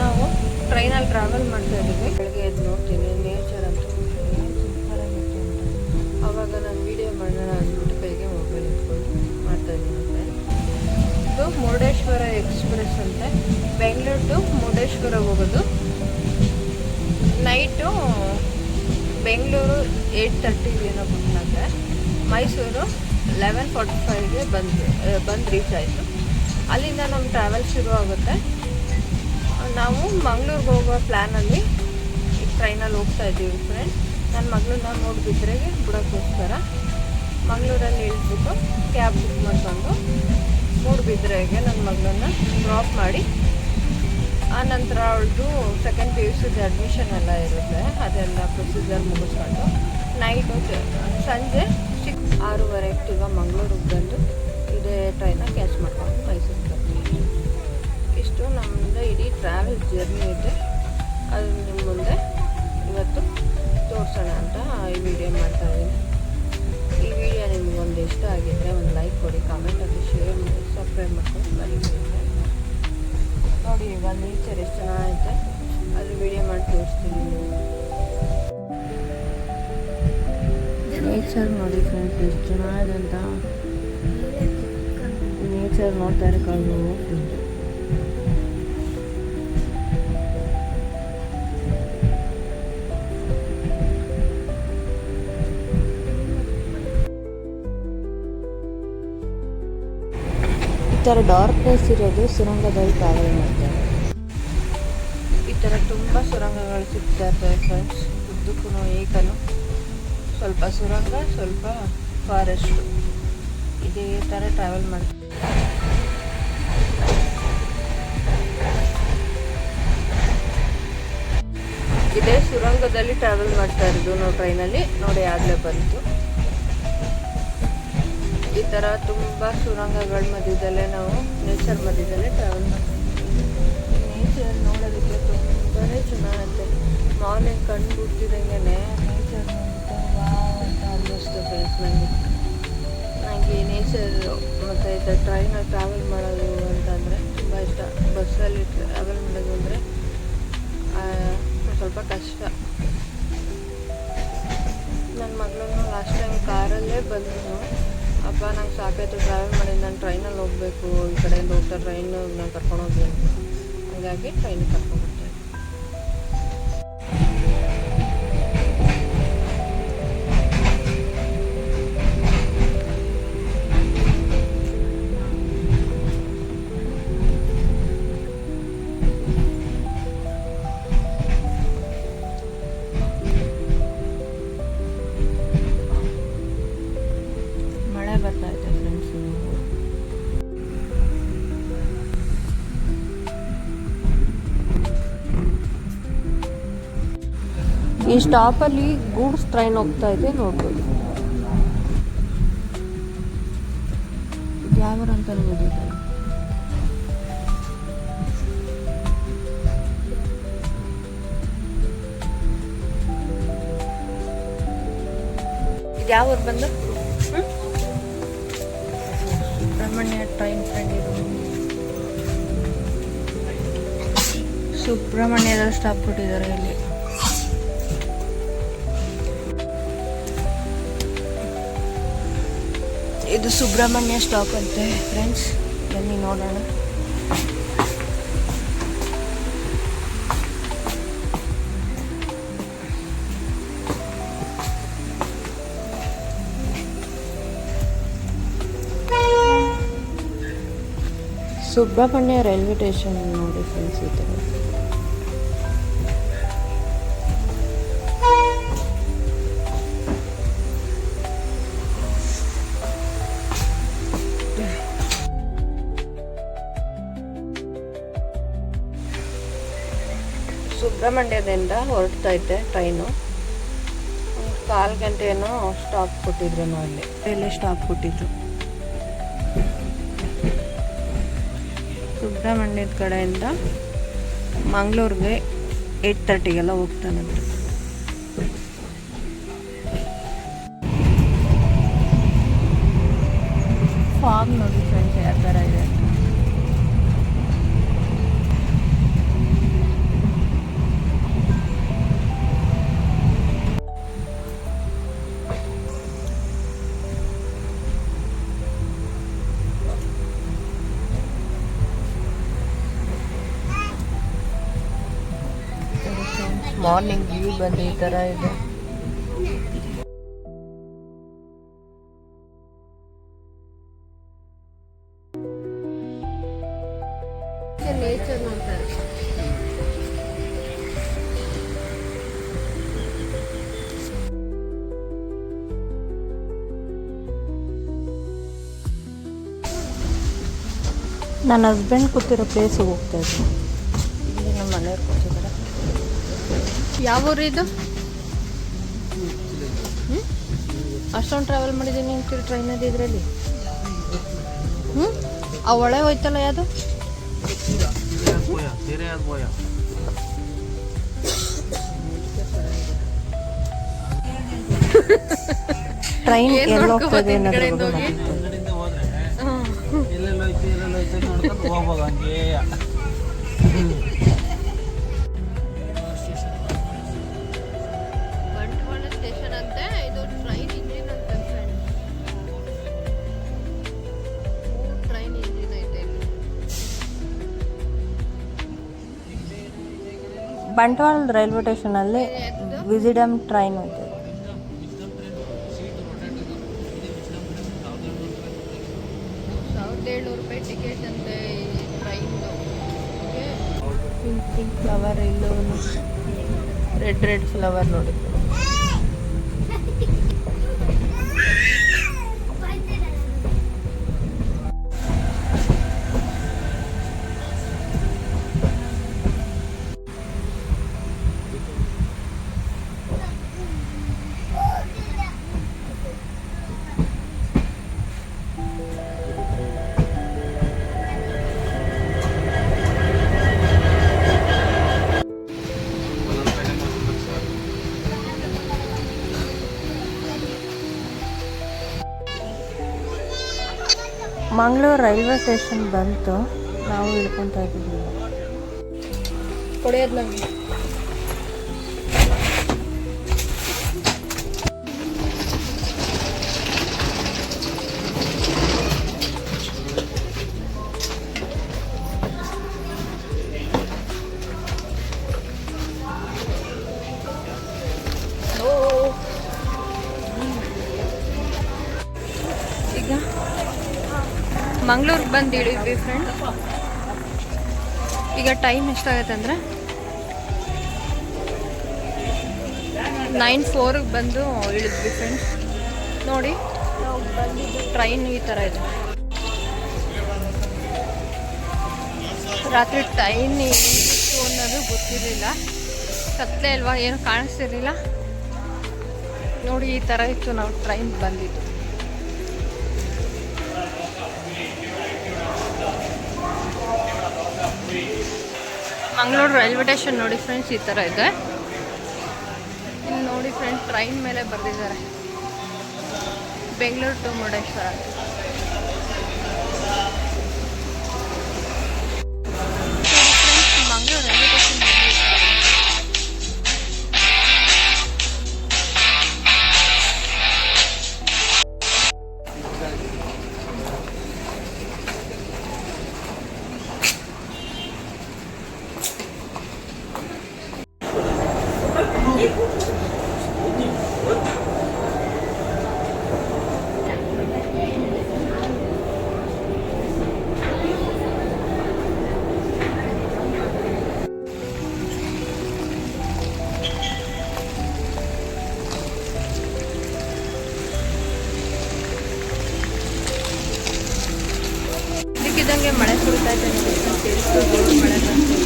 ನಾವು ಟ್ರೈನಲ್ಲಿ ಟ್ರಾವೆಲ್ ಮಾಡ್ತಾ ಇದ್ದೀವಿ. ಬೆಳಗ್ಗೆ ಎದ್ದು ನೋಡ್ತೀನಿ ನೇಚರ್ ಅಂತೂ ಸೂಪರ್ ಆಗಿತ್ತು ಅಂತ ಆವಾಗ ನಾನು ವೀಡಿಯೋ ಮಾಡೋಣ ಅಂದ್ಬಿಟ್ಟು ಕೈಗೆ ಮೊಬೈಲ್ ಇಟ್ಕೊಂಡು ಮಾಡ್ತಾ ಇದ್ದೀನಿ ಇದು ಮುರುಡೇಶ್ವರ ಎಕ್ಸ್ಪ್ರೆಸ್ ಅಂತೆ. ಬೆಂಗಳೂರು ಟು ಮುರುಡೇಶ್ವರ ಹೋಗೋದು. ನೈಟು ಬೆಂಗಳೂರು ಏಯ್ಟ್ ತರ್ಟಿಗೆ ಏನೋ ಬಿಟ್ಟಾಗ ಮೈಸೂರು ಲೆವೆನ್ ಫಾರ್ಟಿ ಫೈವ್ಗೆ ಬಂದು ಬಂದು ರೀಚ್ ಆಯಿತು. ಅಲ್ಲಿಂದ ನಮ್ಮ ಟ್ರಾವೆಲ್ ಶುರು ಆಗುತ್ತೆ ನಾವು ಮಂಗ್ಳೂರಿಗೆ ಹೋಗೋ ಪ್ಲ್ಯಾನಲ್ಲಿ ಈ ಟ್ರೈನಲ್ಲಿ ಹೋಗ್ತಾ ಇದ್ದೀವಿ ಫ್ರೆಂಡ್ ನನ್ನ ಮಗಳನ್ನ ನೋಡ್ಬಿದ್ರೆಗೆ ಬಿಡೋಕ್ಕೋಸ್ಕರ ಮಂಗಳೂರಲ್ಲಿ ಇಳಿದ್ಬಿಟ್ಟು ಕ್ಯಾಬ್ ಬುಕ್ ಮಾಡಿಕೊಂಡು ಮೂಡುಬಿದ್ರೆಗೆ ನನ್ನ ಮಗಳನ್ನ ಡ್ರಾಪ್ ಮಾಡಿ, ಆ ನಂತರ ಅವಳದು ಸೆಕೆಂಡ್ ಪಿ ಯು ಸಿದು ಅಡ್ಮಿಷನ್ ಎಲ್ಲ ಇರುತ್ತೆ. ಅದೆಲ್ಲ ಪ್ರೊಸೀಜರ್ ಮುಗಿಸ್ಕೊಂಡು ನೈಟು ಸಂಜೆ ಸಿಕ್ಸ್ ಆರೂವರೆ ಈಗ ಮಂಗಳೂರಿಗೆ ಬಂದು ಇದೇ ಟ್ರೈನ ಕ್ಯಾಚ್ ಮಾಡ್ಕೊಂಡು ಬರ್ತೀವಿ ಇಷ್ಟು ನಮ್ಮಿಂದ ಇಡೀ ಟ್ರಾವೆಲ್ ಜರ್ನಿ ಇದೆ. ಅದು ನಿಮ್ಮ ಮುಂದೆ ಇವತ್ತು ತೋರಿಸೋಣ ಅಂತ ಈ ವಿಡಿಯೋ ಮಾಡ್ತಾ ಇದ್ದೀನಿ. ಈ ವಿಡಿಯೋ ನಿಮ್ಗೆ ಒಂದು ಇಷ್ಟ ಆಗಿದ್ದರೆ ಒಂದು ಲೈಕ್ ಕೊಡಿ ಕಾಮೆಂಟ್ ಹಾಕಿ ಶೇರ್ ಮಾಡಿ ಸಬ್ಸ್ಕ್ರೈಬ್ ಮಾಡ್ಕೊಂಡು ಬರೀ ನೋಡಿ ಇವಾಗ ನೇಚರ್ ಎಷ್ಟು ಚೆನ್ನಾಗೈತೆ. ಅದು ವಿಡಿಯೋ ಮಾಡಿ ತೋರಿಸ್ತೀನಿ ನೇಚರ್ ನೋಡಿ ಫ್ರೆಂಡ್ಸ್ ಎಷ್ಟು ಚೆನ್ನಾಗಿದೆ ಅಂತ. ನೇಚರ್ ನೋಡ್ತಾ ಕಾಲು ಈ ಥರ ಡಾರ್ಕ್ನೆಸ್ ಇರೋದು ಸುರಂಗದಲ್ಲಿ ಟ್ರಾವೆಲ್ ಮಾಡ್ತಾರೆ ಈ ಥರ ತುಂಬ ಸುರಂಗಗಳು ಸಿಗ್ತಾ ಇರ್ತವೆ ಫ್ರೆಂಡ್ಸ್ ಉದ್ದಕ್ಕೂ ಏಕನು. ಸ್ವಲ್ಪ ಸುರಂಗ, ಸ್ವಲ್ಪ ಫಾರೆಸ್ಟು ಇದೇ ಥರ ಟ್ರಾವೆಲ್ ಮಾಡ್ತೀವಿ. ಇದೇ ಸುರಂಗದಲ್ಲಿ ಟ್ರಾವೆಲ್ ಮಾಡ್ತಾ ಇರೋದು ನಾವು ಟ್ರೈನಲ್ಲಿ ನೋಡಿ ಆಗಲೇ ಬಂತು. ಈ ಥರ ತುಂಬ ಸುರಂಗಗಳ ಮಧ್ಯದಲ್ಲೇ ನಾವು ನೇಚರ್ ಮಧ್ಯದಲ್ಲೇ ಟ್ರಾವೆಲ್ ಮಾಡ್ತೀವಿ. ನೇಚರ್ ನೋಡೋದಕ್ಕೆ ತುಂಬಾ ಚೆನ್ನಾಗುತ್ತೆ ಮಾರ್ನಿಂಗ್ ಕಣ್ಣು ಬಿಡ್ತಿದ್ದಂಗೆ ನೇಚರ್ ಅನ್ನಿಸ್ತು ಫ್ರೆಂಡ್ಸ್ ನನಗೆ ನನಗೆ ನೇಚರ್ ಮತ್ತು ಈ ಥರ ಟ್ರೈನಲ್ಲಿ ಟ್ರಾವೆಲ್ ಮಾಡೋದು ಅಂತಂದರೆ ತುಂಬ ಇಷ್ಟ. ಬಸ್ಸಲ್ಲಿ ಟ್ರಾವೆಲ್ ಮಾಡೋದು ಅಂದರೆ ಸ್ವಲ್ಪ ಕಷ್ಟ. ನನ್ನ ಮಗಳನ್ನು ಲಾಸ್ಟ್ ಟೈಮ್ ಕಾರಲ್ಲೇ ಬಂದನು ಅಪ್ಪ ನಂಗೆ ಸಾಕಾಯ್ತು ಟ್ರಾವೆಲ್ ಮಾಡಿ ನಾನು ಟ್ರೈನಲ್ಲಿ ಹೋಗಬೇಕು. ಈ ಕಡೆಯಿಂದ ಹೋಗ್ತಾ ಟ್ರೈನ್ ನಾನು ಕರ್ಕೊಂಡು ಅಂತ. ಹಾಗಾಗಿ ಟ್ರೈನಿಗೆ ಕರ್ಕೊಂಡ್ಬಿಟ್ಟೆ ಈ ಸ್ಟಾಪ್ ಅಲ್ಲಿ ಗೂಡ್ಸ್ ಟ್ರೈನ್ ಹೋಗ್ತಾ ಇದೆ ನೋಡ್ಬೋದು. ಯಾವ ಅಂತ ಗೊತ್ತಿಲ್ಲ ಇದು ಯಾವ ಊರು ಬಂದು? ಹ್ಮ್? ಸುಬ್ರಹ್ಮಣ್ಯ ಟ್ರೈನ್ ಫ್ರೆಂಡ್ ಇದು. ಸುಬ್ರಹ್ಮಣ್ಯದ ಸ್ಟಾಪ್ ಕೊಟ್ಟಿದ್ದಾರೆ ಇಲ್ಲಿ. ಇದು ಸುಬ್ರಹ್ಮಣ್ಯ ಸ್ಟಾಪ್ ಅಂತೆ ಫ್ರೆಂಡ್ಸ್ ಬನ್ನಿ ನೋಡೋಣ. ಸುಬ್ರಹ್ಮಣ್ಯ ರೈಲ್ವೆ ಸ್ಟೇಷನ್ ನೋಡಿ ಫ್ರೆಂಡ್ಸ್ ಈ ಥರ. ಸುಬ್ರಹ್ಮಣ್ಯದಿಂದ ಹೊರಡ್ತಾ ಇದ್ದೆ ಟ್ರೈನು. ಒಂದು ಕಾಲು ಗಂಟೆನೋ ಸ್ಟಾಪ್ ಕೊಟ್ಟಿದ್ರು ಅಲ್ಲಿ. ಅಲ್ಲೇ ಸ್ಟಾಪ್ ಕೊಟ್ಟಿದ್ರು. ಸುಬ್ರಹ್ಮಣ್ಯದ ಕಡೆಯಿಂದ ಮಂಗಳೂರಿಗೆ ಏಯ್ಟ್ ತರ್ಟಿಗೆಲ್ಲ ಹೋಗ್ತಾನಂತೆ ಫಾಗ್ ನೋಡಿ ಫ್ರೆಂಡ್ಸ್ ಯಾವ ಮಾರ್ನಿಂಗ್ ವ್ಯೂ ಬಂದು ಈ ಥರ ಇದೆ. ನೇಚರ್ ನೋಡ್ತಾರೆ ನನ್ನ ಹಸ್ಬೆಂಡ್ ಕೂತಿರೋ ಪ್ಲೇಸಿಗೆ ಹೋಗ್ತಾ ಇದ್ದೀನಿ ಇಲ್ಲಿ ನಮ್ಮ ಮನೆಯವ್ರು ಕೂತಿದ್ದಾರೆ ಯಾವ ಊರು ಇದು? ಅಷ್ಟೊಂದು ಟ್ರಾವೆಲ್ ಮಾಡಿದ್ದೀನಿ ಅಂತೀರಿ ಟ್ರೈನಲ್ಲಿ ಇದರಲ್ಲಿ. ಹ್ಞೂ ಆ ಒಳೆ ಹೋಯ್ತಲ್ಲ ಯಾವುದು? ಟ್ರೈನ್ ಏನ್ ಎಲ್ಲಿ ನೋಡ್ಕೊ ಹೋಗ್ತಾ ಬಂಟ್ವಾಳ ರೈಲ್ವೆ ಸ್ಟೇಷನಲ್ಲಿ ವಿಸಿಡಮ್ ಟ್ರೈನ್ ಇದೆ ಪಿಂಕ್ ಪಿಂಕ್ ಫ್ಲವರ್ ಇಲ್ಲೂ ರೆಡ್ ರೆಡ್ ಫ್ಲವರ್ ನೋಡಿ. ಮಂಗಳೂರು ರೈಲ್ವೆ ಸ್ಟೇಷನ್ ಬಂತು. ನಾವು ಇಳ್ಕೊತಾ ಇದ್ದೀವಿ. ಮಂಗ್ಳೂರಿಗೆ ಬಂದು ಇಳಿದ್ವಿ ಫ್ರೆಂಡ್ ಈಗ ಟೈಮ್ ಎಷ್ಟಾಗತ್ತೆ ಅಂದರೆ ನೈನ್ ಫೋರಿಗೆ ಬಂದು ಇಳಿದ್ವಿ ಫ್ರೆಂಡ್ಸ್ ನೋಡಿ ಟ್ರೈನ್ ಈ ಥರ ಇದೆ. ರಾತ್ರಿ ಟ್ರೈನ್ ಇತ್ತು ಅನ್ನೋದು ಗೊತ್ತಿರಲಿಲ್ಲ. ಕತ್ಲೆ ಅಲ್ವಾ, ಏನು ಕಾಣಿಸ್ತಿರ್ಲಿಲ್ಲ. ನೋಡಿ, ಈ ಥರ ಇತ್ತು, ನಾವು ಟ್ರೈನ್ ಬಂದಿದ್ದು. ಮಂಗಳೂರು ರೈಲ್ವೆ ಸ್ಟೇಷನ್ ನೋಡಿ ಫ್ರೆಂಡ್ಸ್, ಈ ಥರ ಇದೆ. ಇಲ್ಲಿ ನೋಡಿ ಫ್ರೆಂಡ್ಸ್, ಟ್ರೈನ್ ಮೇಲೆ ಬರೆದಿದ್ದಾರೆ. ಬೆಂಗಳೂರು ಟು ಮುರುಡೇಶ್ವರ. ಇದಕ್ಕಿದ್ದಂಗೆ ಮಳೆ ಸುರಿತಾ ಇದೆ ಮಳೆ ಬಂತು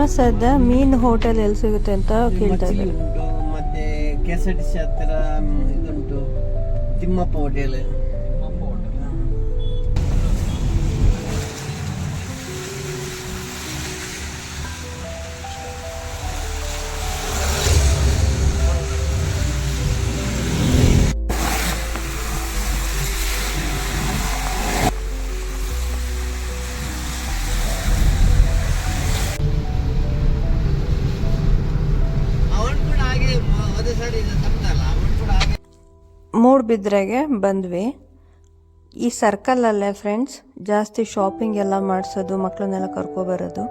ಫೇಮಸ್ ಆದ ಮೀನ್ ಹೋಟೆಲ್ ಎಲ್ಲಿ ಸಿಗುತ್ತೆ ಅಂತ ಕೇಳ್ತಾ ಇದ್ದಾರೆ. ಮತ್ತೆ K S R T C ಹತ್ತಿರ ಇದುಂಟು ತಿಮ್ಮಪ್ಪ ಹೋಟೆಲ್. ಮೂಡ್ಬಿದ್ರೆಗೆ ಬಂದ್ವಿ. ಈ ಸರ್ಕಲಲ್ಲೇ ಫ್ರೆಂಡ್ಸ್ ಜಾಸ್ತಿ ಶಾಪಿಂಗ್ ಎಲ್ಲ ಮಾಡಿಸೋದು ಮಕ್ಕಳನ್ನೆಲ್ಲ ಕರ್ಕೊಬರೋದು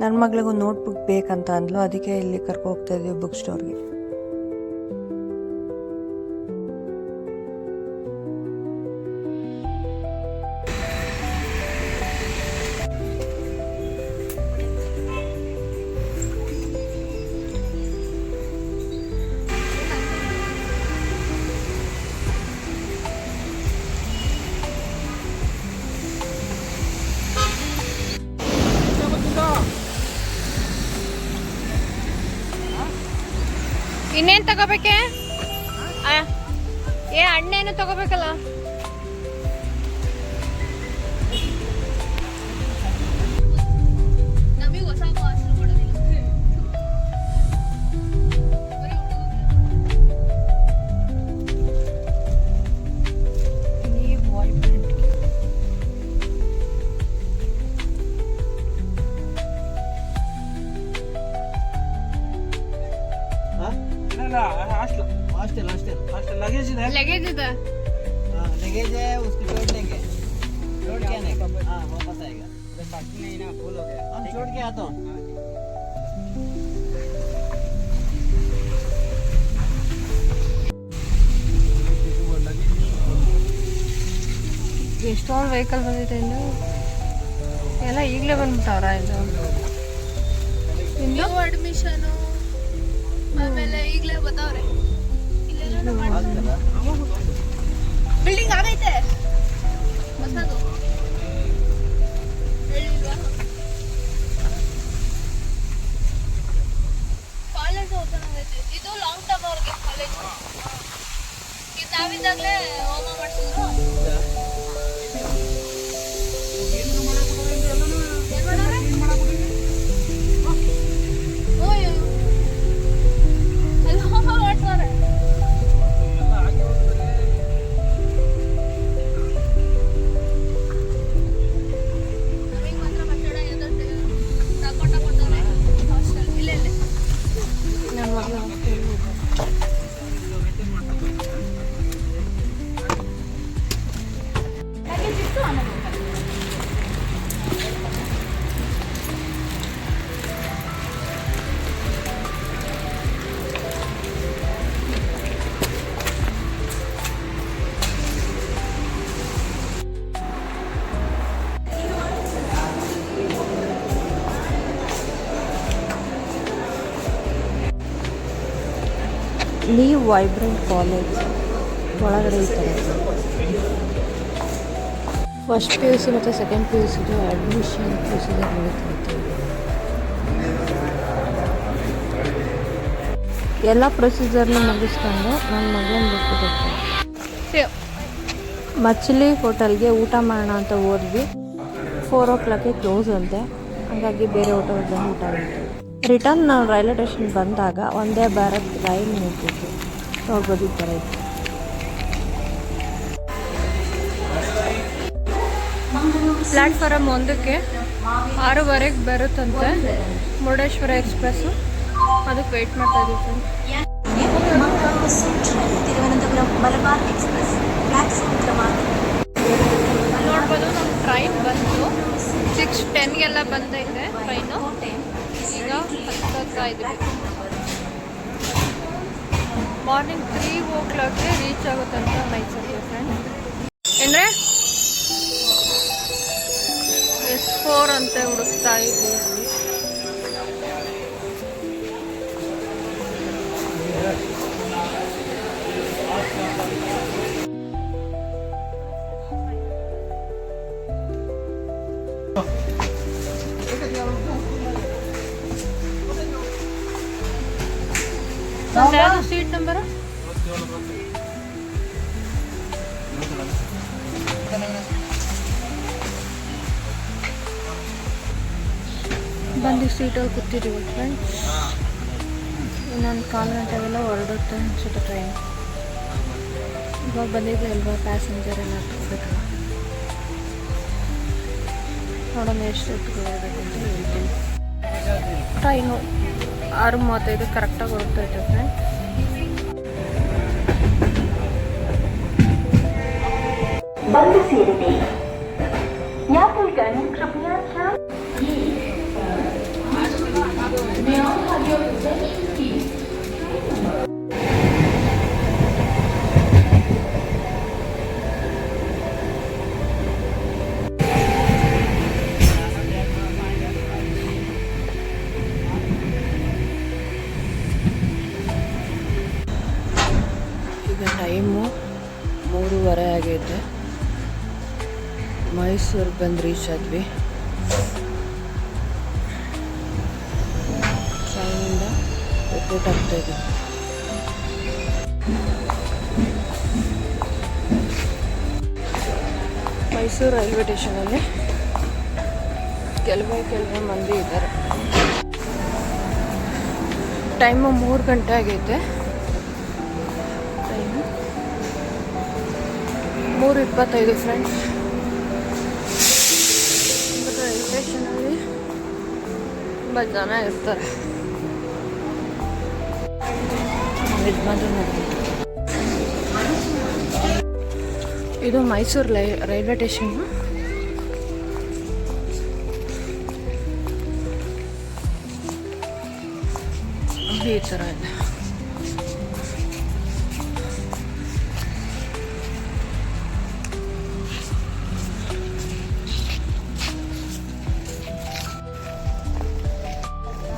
ನನ್ನ ಮಗಳಿಗೂ ನೋಟ್ಬುಕ್ ಬೇಕಂತ ಅಂದ್ಲು. ಅದಕ್ಕೆ ಇಲ್ಲಿ ಕರ್ಕೊ ಹೋಗ್ತಾ ಇದ್ವಿ ಬುಕ್ ಸ್ಟೋರ್ಗೆ ತಗೋಬೇಕೆ? ಏ ಅಣ್ಣೇನು ತಗೋಬೇಕಲ್ಲ? जोड़ के आने का हाँ वापस आएगा नहीं ना फुल हो गया हम छोड़ के आता हूँ ಎಷ್ಟೊಂದು ವೆಹಿಕಲ್ ಬಂದಿದೆ ಇನ್ನು ಎಲ್ಲ ಈಗಲೇ ಬಂದ್ಬಿಟ್ಟವ್ರ ಇದು ಇನ್ನು ಅಡ್ಮಿಷನು ಆಮೇಲೆ ಈಗಲೇ ಬತ್ತವ್ರೆ ಬಿಲ್ಡಿಂಗ್ ಆಗೈತೆ ಹೊಸದು ಕಾಲೇಜ್ ಇದು ನಾವಿದ್ದಾಗಲೇ ಹೋಮ ಮಾಡಿಸಿದ್ರು ವೈಬ್ರೆಂಟ್ ಕಾಲೇಜ್ ಒಳಗಡೆ ಈ ಥರ ಫಸ್ಟ್ ಪಿ ಯು ಸಿ ಮತ್ತು ಸೆಕೆಂಡ್ ಪಿ ಯು ಸಿದು ಅಡ್ಮಿಷನ್ ಪ್ರೊಸೀಜರ್ ನಡೀತೈತೆ ಎಲ್ಲ ಪ್ರೊಸೀಜರ್ನ ಮುಗಿಸ್ಕೊಂಡು ನನ್ನ ಮಗನ ಬಿಟ್ಬಿಟ್ಟು ಮಚ್ಲಿ ಹೋಟೆಲ್ಗೆ ಊಟ ಮಾಡೋಣ ಅಂತ ಹೋದ್ವಿ. ಫೋರ್ ಓ ಕ್ಲಾಕಿಗೆ ಕ್ಲೋಸ್ ಅಂತೆ. ಹಾಗಾಗಿ ಬೇರೆ ಹೋಟೆಲ್ ಬಂದು ಊಟ ಮಾಡ್ತೀವಿ ರಿಟರ್ನ್ ನಾವು ರೈಲ್ವೆ ಸ್ಟೇಷನ್ ಬಂದಾಗ ಒಂದೇ ಭಾರತ್ ರೈಲ್ ನಿಂತಿತ್ತು ನೋಡ್ಬೋದು ಈ ಥರ ಒಂದಕ್ಕೆ ಆರೂವರೆಗೆ ಬರುತ್ತಂತೆ. ಮುರುಡೇಶ್ವರ ಎಕ್ಸ್ಪ್ರೆಸ್ಸು. ಅದಕ್ಕೆ ವೆಯ್ಟ್ ಮಾಡ್ತಾ ಇದ್ದೀವಿ ಎಕ್ಸ್ಪ್ರೆಸ್ ನೋಡ್ಬೋದು ನಮ್ಮ ಟ್ರೈನ್ ಬಂತು ಸಿಕ್ಸ್ ಟೆನ್ಗೆಲ್ಲ ಬಂದೈತೆ ಟ್ರೈನು ಈಗ ಹತ್ತೋಗ್ತಾ ಇದ್ದೀವಿ ಮಾರ್ನಿಂಗ್ ತ್ರೀ ಓ ಕ್ಲಾಕ್ಗೆ ರೀಚ್ ಆಗುತ್ತಂತ ಮೈಸೂರಿಗೆ ಫ್ರೆಂಡ್ ಅಂದರೆ ಎಸ್ ಫೋರ್ ಅಂತ ಹುಡುಕ್ತಾ ಇದ್ದೀವಿ. ನಂಬರು? ಬಂದು ಸೀಟಲ್ಲಿ ಕೂತಿದ್ದೀವಿ ಫ್ರೆಂಡ್ಸ್ ಇನ್ನೊಂದು ಕಾಲು ಗಂಟೆಗೆಲ್ಲ ಹೊರಡುತ್ತೆ ಅನ್ಸುತ್ತೆ ಟ್ರೈನ್ ಇವಾಗ ಬಂದಿದೆ ಅಲ್ವಾ ಪ್ಯಾಸೆಂಜರ್ ಎಲ್ಲ ತಗೋಬೇಕಲ್ಲ ನೋಡೋಣ ಎಷ್ಟು ಎತ್ಕೊಳ್ಬೇಕು ಅಂತ ಹೇಳ್ತೀನಿ. ಟ್ರೈನು ಆರು ಮೂವತ್ತೈದು ಕರೆಕ್ಟಾಗಿ ಹೊರಡ್ತೈತೆ ಫ್ರೆಂಡ್ बंद सीढ़ी दी या कोई गणित कृपया क्या ಬಂದು ರೀಚ್ ಆದ್ವಿ. ಟ್ರೈನಿಂದ ರಿಪೋರ್ಟ್ ಆಗ್ತಾ ಮೈಸೂರು ರೈಲ್ವೆ ಸ್ಟೇಷನಲ್ಲಿ ಕೆಲವೇ ಕೆಲವೇ ಮಂದಿ ಇದ್ದಾರೆ. ಟೈಮು ಮೂರು ಗಂಟೆ ಆಗೈತೆ. ಟೈಮು ಮೂರು ಇಪ್ಪತ್ತೈದು ಫ್ರೆಂಡ್ಸ್ ತುಂಬ ಜನ ಇರ್ತಾರೆ. ಇದು ಮೈಸೂರು ಲೈ ರೈಲ್ವೆ ಸ್ಟೇಷನ್ ಈ ಥರ ಇದೆ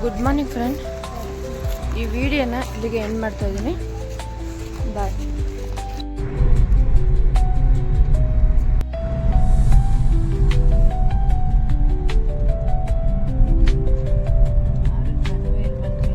ಗುಡ್ ಮಾರ್ನಿಂಗ್ ಫ್ರೆಂಡ್ ಈ ವಿಡಿಯೋನ ಇಲ್ಲಿಗೆ ಎಂಡ್ ಮಾಡ್ತಾ ಇದ್ದೀನಿ. ಬಾಯ್